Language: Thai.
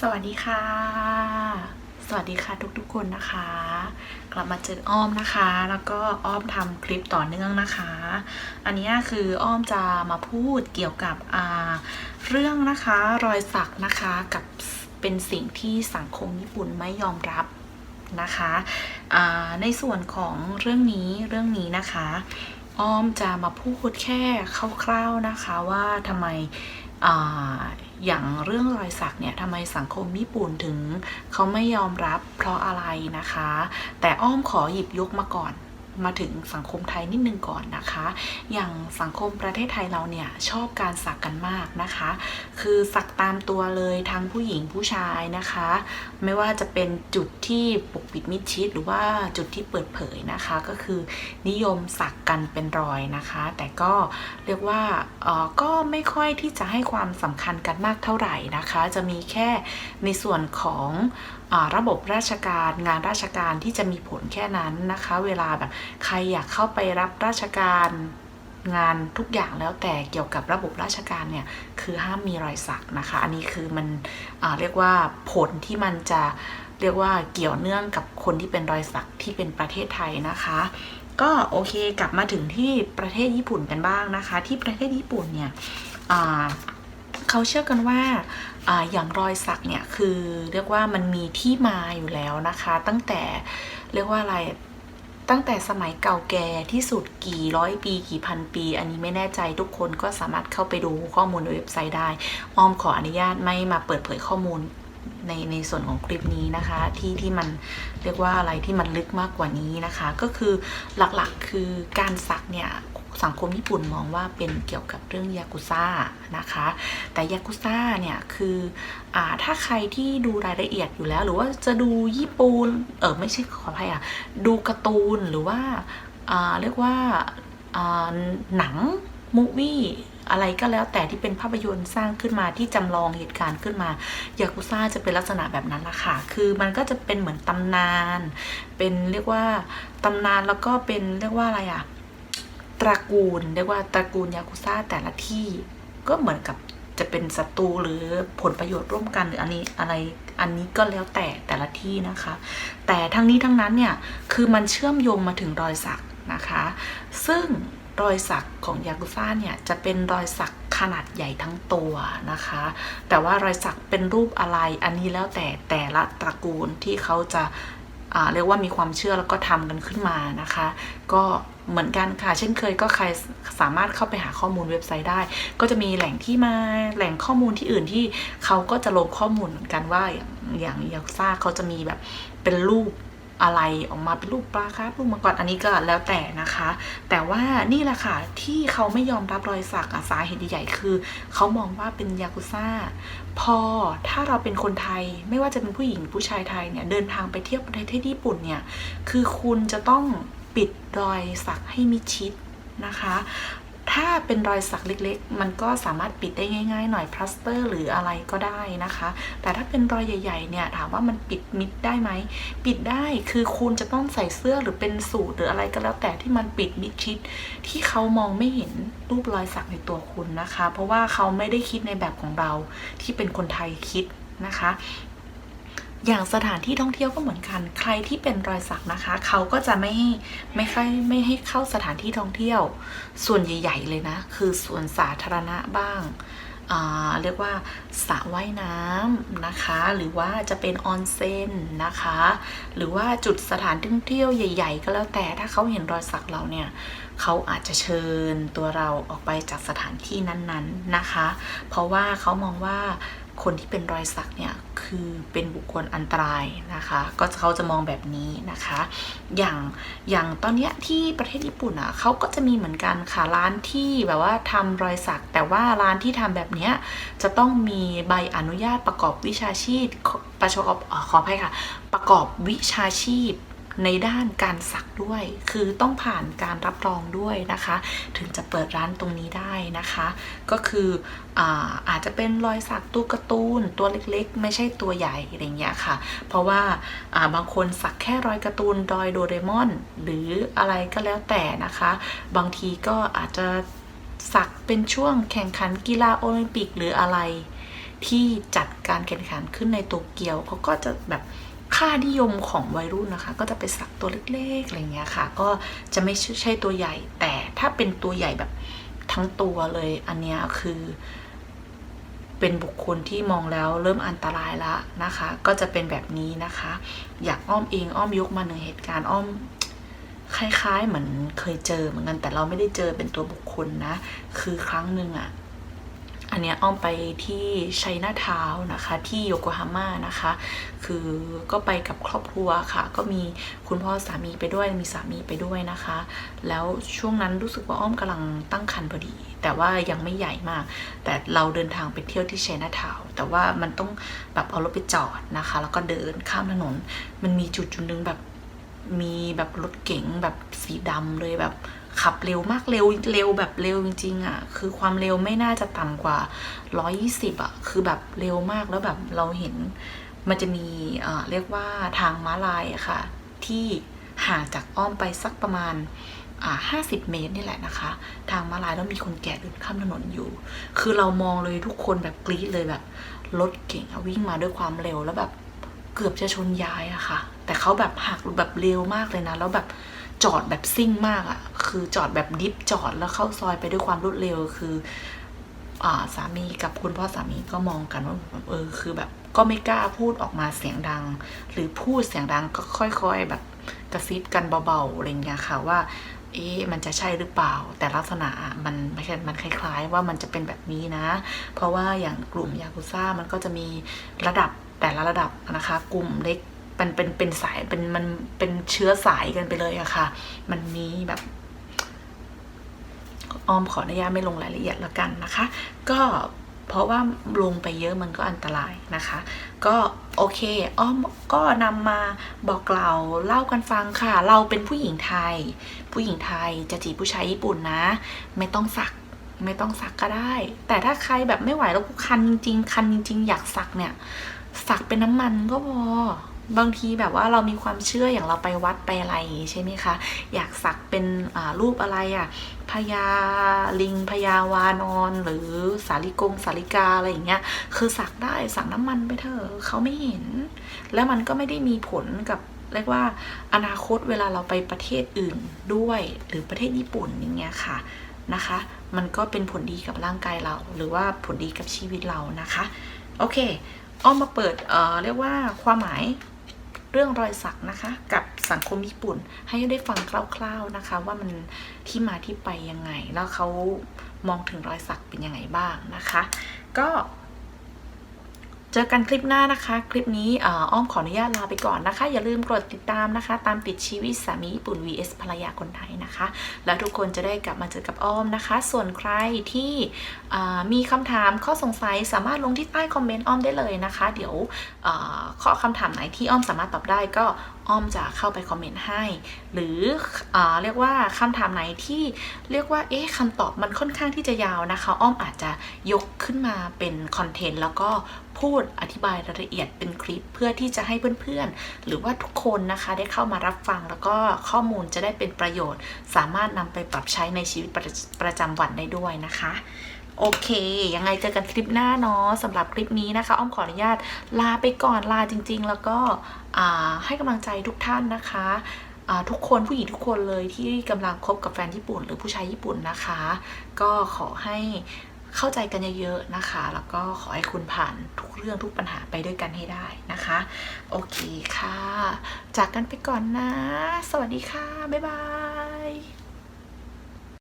สวัสดีค่ะ สวัสดีค่ะทุกๆคนนะคะ กลับมาเจออ้อมนะคะ แล้วก็อ้อมทำคลิปต่อเนื่องนะคะ อันนี้คืออ้อมจะมาพูดเกี่ยวกับเรื่องนะคะรอยสักนะคะกับเป็นสิ่งที่สังคมญี่ปุ่นไม่ยอมรับนะคะในส่วนของเรื่องนี้เรื่องนี้นะคะ อ้อมจะมาพูดแค่คร่าวๆนะคะว่าทำไม อย่างเรื่องรอยสักเนี่ยทำไมสังคมญี่ปุ่นถึงเขาไม่ยอมรับเพราะอะไรนะคะ แต่อ้อมขอหยิบยกมาก่อน มาถึงสังคมไทยนิดนึงก่อนนะคะ อย่างสังคมประเทศไทยเราเนี่ยชอบการสักกันมากนะคะ คือสักตามตัวเลยทั้งผู้หญิงผู้ชายนะคะ ไม่ว่าจะเป็นจุดที่ปกปิดมิดชิดหรือว่าจุดที่เปิดเผยนะคะ ก็คือนิยมสักกันเป็นรอยนะคะ แต่ก็เรียกว่าเออก็ไม่ค่อยที่จะให้ความสำคัญกันมากเท่าไหร่นะคะ จะมีแค่ในส่วนของระบบราชการงานราชการที่จะมีผลแค่นั้นนะคะ เวลาแบบใครอยากเข้าไปรับราชการงานทุกอย่างแล้วแต่เกี่ยวกับระบบราชการเนี่ยคือห้ามมีรอยสักนะคะ อันนี้คือมันเรียกว่าผลที่มันจะเรียกว่าเกี่ยวเนื่องกับคนที่เป็นรอยสักที่เป็นประเทศไทยนะคะ ก็โอเคกลับมาถึงที่ประเทศญี่ปุ่นกันบ้างนะคะ ที่ประเทศญี่ปุ่นเนี่ย เขาเชื่อกันว่าอย่างรอยสักเนี่ยคือเรียกว่ามันมีที่มาอยู่แล้วนะคะ ตั้งแต่เรียกว่าอะไรตั้งแต่สมัยเก่าแก่ที่สุดกี่ร้อยปีกี่พันปี อันนี้ไม่แน่ใจทุกคนก็สามารถเข้าไปดูข้อมูลในเว็บไซต์ได้อ้อมขออนุญาตไม่มาเปิดเผยข้อมูลในในส่วนของคลิปนี้นะคะที่ที่มันเรียกว่าอะไรที่มันลึกมากกว่านี้นะคะ ก็คือหลักๆคือการสักเนี่ย สังคมญี่ปุ่นมองว่าเป็นเกี่ยวกับเรื่องยากุซ่านะคะ แต่ยากุซ่าเนี่ยคืออถ้าใครที่ดูรายละเอียดอยู่แล้ว หรือว่าจะดูญี่ปุ่นเออไม่ใช่ขออภัยอะดูการ์ตูนหรือว่าาเรียกว่าาหนังมูวี่อะไรก็แล้วแต่ที่เป็นภาพยนตร์สร้างขึ้นมาที่จำลองเหตุการณ์ขึ้นมายากุซ่าจะเป็นลักษณะแบบนั้นละค่ะ คือมันก็จะเป็นเหมือนตำนาน เป็นเรียกว่าตำนานแล้วก็เป็นเรียกว่าอะไรอะ ระกูลเรียกว่าตระกูลยากุซ่าแต่ละที่ก็เหมือนกับจะเป็นศัตรูหรือผลประโยชน์ร่วมกันหรืออันนี้อะไรอันนี้ก็แล้วแต่แต่ละที่นะคะ แต่ทั้งนี้ทั้งนั้นเนี่ยคือมันเชื่อมโยงมาถึงรอยสักนะคะ ซึ่งรอยสักของยากุซ่าเนี่ยจะเป็นรอยสักขนาดใหญ่ทั้งตัวนะคะ แต่ว่ารอยสักเป็นรูปอะไรอันนี้แล้วแต่แต่ละตระกูลที่เขาจะ เรียกว่ามีความเชื่อแล้วก็ทำกันขึ้นมานะคะ ก็เหมือนกันค่ะ เช่นเคยก็ใครสามารถเข้าไปหาข้อมูลเว็บไซต์ได้ ก็จะมีแหล่งที่มาแหล่งข้อมูลที่อื่นที่เขาก็จะลงข้อมูลเหมือนกันว่าอย่างอย่างยากซ่าเขาจะมีแบบเป็นรูป อะไรออกมาเป็นรูปปลาครับรูปมังกรอันนี้ก็แล้วแต่นะคะ แต่ว่านี่แหละค่ะที่เขาไม่ยอมรับรอยสักอะสาเหตุใหญ่คือเขามองว่าเป็นยากุซ่า พอถ้าเราเป็นคนไทยไม่ว่าจะเป็นผู้หญิงผู้ชายไทยเนี่ยเดินทางไปเที่ยวประเทศญี่ปุ่นเนี่ยคือคุณจะต้องปิดรอยสักให้มิชิดนะคะ ถ้าเป็นรอยสักเล็กๆ มันก็สามารถปิดได้ง่ายๆ หน่อยพลาสเตอร์ หรืออะไรก็ได้นะคะ แต่ถ้าเป็นรอยใหญ่ๆ เนี่ยถามว่ามันปิดมิดได้ไหม ปิดได้ คือคุณจะต้องใส่เสื้อหรือเป็นสูทหรืออะไรก็แล้วแต่ที่มันปิดมิดชิด ที่เขามองไม่เห็นรูปรอยสักในตัวคุณนะคะ เพราะว่าเขาไม่ได้คิดในแบบของเราที่เป็นคนไทยคิดนะคะ อย่างสถานที่ท่องเที่ยวก็เหมือนกัน ใครที่เป็นรอยสักนะคะ เขาก็จะไม่ให้ไม่ค่อยไม่ให้เข้าสถานที่ท่องเที่ยว ส่วนใหญ่ ๆ เลยนะ คือสวนสาธารณะบ้างเรียกว่าสระว่ายน้ำนะคะ หรือว่าจะเป็นออนเซ็นนะคะ หรือว่าจุดสถานท่องเที่ยวใหญ่ ๆ ก็แล้วแต่ถ้าเขาเห็นรอยสักเราเนี่ยเขาอาจจะเชิญตัวเราออกไปจากสถานที่นั้นๆนะคะ เพราะว่าเขามองว่า คนที่เป็นรอยสักเนี่ยคือเป็นบุคคลอันตรายนะคะ ก็เขาจะมองแบบนี้นะคะ อย่างอย่างตอนเนี้ยที่ประเทศญี่ปุ่นอะเขาก็จะมีเหมือนกันค่ะร้านที่แบบว่าทำรอยสัก แต่ว่าร้านที่ทำแบบเนี้ยจะต้องมีใบอนุญาตประกอบวิชาชีพขอประชอบเอ่อขออภัยค่ะ ประกอบวิชาชีพ ในด้านการสักด้วย คือต้องผ่านการรับรองด้วยนะคะ ถึงจะเปิดร้านตรงนี้ได้นะคะ ก็คืออาอาจจะเป็นรอยสักตัวกร์ตูนตัวเล็กๆ ไม่ใช่ตัวใหญ่อะไรเงี้ยค่ะ เพราะว่าาบางคนสักแค่รอยกร์ตูนดอยโดเรมอน หรืออะไรก็แล้วแต่นะคะ บางทีก็อาจจะสักเป็นช่วงแข่งขันกีฬาโอลิมปิกหรืออะไร ที่จัดการแข่งขันขึ้นในโตเกียวเขาก็จะแบบ ค่านิยมของวัยรุ่นนะคะ ก็จะไปสักตัวเล็กๆอะไรเงี้ยค่ะ ก็จะไม่ใช่ตัวใหญ่ แต่ถ้าเป็นตัวใหญ่แบบทั้งตัวเลย อันเนี้ยคือ เป็นบุคคลที่มองแล้วเริ่มอันตรายล้วนะคะ ก็จะเป็นแบบนี้นะคะ อยากอ้อมเองอ้อมยกมาหนึ่งเหตุการณ์อ้อมคล้ายๆ เหมือนเคยเจอเหมือนกันแต่เราไม่ได้เจอเป็นตัวบุคคลนะ คือครั้งหนึ่งอะ อันนี้อ้อมไปที่ชัยนาทาวนะคะที่โยโกฮาม่านะคะ คือก็ไปกับครอบครัวค่ะ ก็มีคุณพ่อสามีไปด้วยมีสามีไปด้วยนะคะ แล้วช่วงนั้นรู้สึกว่าอ้อมกำลังตั้งครรภ์พอดี แต่ว่ายังไม่ใหญ่มาก แต่เราเดินทางไปเที่ยวที่ชัยนาทาวแต่ว่ามันต้องแบบเอารถไปจอดนะคะ แล้วก็เดินข้ามถนน มันมีจุดจุดหนึงแบบมีแบบรถเก๋งแบบสีดำเลยแบบ ขับเร็วมากเร็วเร็วแบบเร็วจริงๆอะคือความเร็วไม่น่าจะต่ำกว่า 120อะคือแบบเร็วมากแล้วแบบเราเห็นมันจะมีเอ่อเรียกว่าทางม้าลายอะค่ะ ที่ห่างจากอ้อมไปสักประมาณอ่าห้าสิบเมตรนี่แหละนะคะ ทางม้าลายแล้วมีคนแก่เดินข้ามถนนอยู่ คือเรามองเลยทุกคนแบบกรี๊ดเลยแบบรถเก่งอะวิ่งมาด้วยความเร็วแล้วแบบเกือบจะชนยายอะค่ะ แต่เขาแบบหักแบบเร็วมากเลยนะ แล้วแบบจอดแบบซิ่งมากอะ คือจอดแบบดิฟจอดแล้วเข้าซอยไปด้วยความรวดเร็วคืออ่าสามีกับคุณพ่อสามีก็มองกันว่าเออคือแบบก็ไม่กล้าพูดออกมาเสียงดัง หรือพูดเสียงดังก็ค่อยๆแบบกระซิบกันเบาๆอะไรเงี้ยค่ะว่า เอ๊ะมันจะใช่หรือเปล่า แต่ลักษณะมันไม่ใช่มันคล้าย ๆ ว่ามันจะเป็นแบบนี้นะ เพราะว่าอย่างกลุ่มยากุซ่ามันก็จะมีระดับแต่ละระดับนะคะ กลุ่มเล็กเป็นเป็นเป็นสายเป็นมันเป็นเชื้อสายกันไปเลยอะค่ะ มันมีแบบ ออมขออนุญาตไม่ลงรายละเอียดแล้วกันนะคะ ก็เพราะว่าลงไปเยอะมันก็อันตรายนะคะ ก็โอเค อ้อมก็นำมาบอกกล่าวเล่ากันฟังค่ะ เราเป็นผู้หญิงไทย ผู้หญิงไทยจะจีบผู้ชายญี่ปุ่นนะ ไม่ต้องสักไม่ต้องสักก็ได้ แต่ถ้าใครแบบไม่ไหวแล้วคันจริงๆคันจริงๆอยากสักเนี่ย สักเป็นน้ำมันก็พอ บางทีแบบว่าเรามีความเชื่ออย่างเราไปวัดไปอะไรใช่ไหมคะ อยากสักเป็นรูปอะไรอะพญาลิงพญาวานอน หรือสาลิกงสาลิกาอะไรอย่างเงี้ย คือสักได้สักน้ำมันไปเถอะเขาไม่เห็น แล้วมันก็ไม่ได้มีผลกับเรียกว่าอนาคตเวลาเราไปประเทศอื่นด้วยหรือประเทศญี่ปุ่นอย่างเงี้ยค่ะนะคะ มันก็เป็นผลดีกับร่างกายเรา หรือว่าผลดีกับชีวิตเรานะคะ โอเคอ้อมมาเปิดเอ่อเรียกว่าความหมาย เรื่องรอยสักนะคะ กับสังคมญี่ปุ่น ให้ได้ฟังคร่าว ๆนะคะ ว่ามันที่มาที่ไปยังไง แล้วเขามองถึงรอยสักเป็นยังไงบ้างนะคะ ก็ เจอกันคลิปหน้านะคะ คลิปนี้อ้อมขออนุญาตลาไปก่อนนะคะ อย่าลืมกดติดตามนะคะ ตามติดชีวิตสามีญี่ปุ่น vs ภรรยาคนไทยนะคะ แล้วทุกคนจะได้กลับมาเจอกับอ้อมนะคะ ส่วนใครที่มีคำถามข้อสงสัยสามารถลงที่ใต้คอมเมนต์อ้อมได้เลยนะคะ เดี๋ยวข้อคำถามไหนที่อ้อมสามารถตอบได้ก็อ้อมจะเข้าไปคอมเมนต์ให้ หรืออเรียกว่าคำถามไหนที่เรียกว่าเอ๊ะคำตอบมันค่อนข้างที่จะยาวนะคะ อ้อมอาจจะยกขึ้นมาเป็นคอนเทนต์แล้วก็พูดอธิบายรายละเอียดเป็นคลิปเพื่อที่จะให้เพื่อนๆ หรือว่าทุกคนนะคะได้เข้ามารับฟังแล้วก็ข้อมูลจะได้เป็นประโยชน์ สามารถนำไปปรับใช้ในชีวิตประประจำวันได้ด้วยนะคะโอเค ยังไงเจอกันคลิปหน้าเนาะสำหรับคลิปนี้นะคะ อ้อมขออนุญาตลาไปก่อนลาจริง ๆ แล้วก็ให้กำลังใจทุกท่านนะคะทุกคนผู้หญิงทุกคนเลยที่กำลังคบกับแฟนญี่ปุ่น หรือผู้ชายญี่ปุ่นนะคะ ก็ขอให้ เข้าใจกันเยอะๆนะคะ แล้วก็ขอให้คุณผ่านทุกเรื่องทุกปัญหาไปด้วยกันให้ได้นะคะ โอเคค่ะ จากกันไปก่อนนะ สวัสดีค่ะ บ๊ายบาย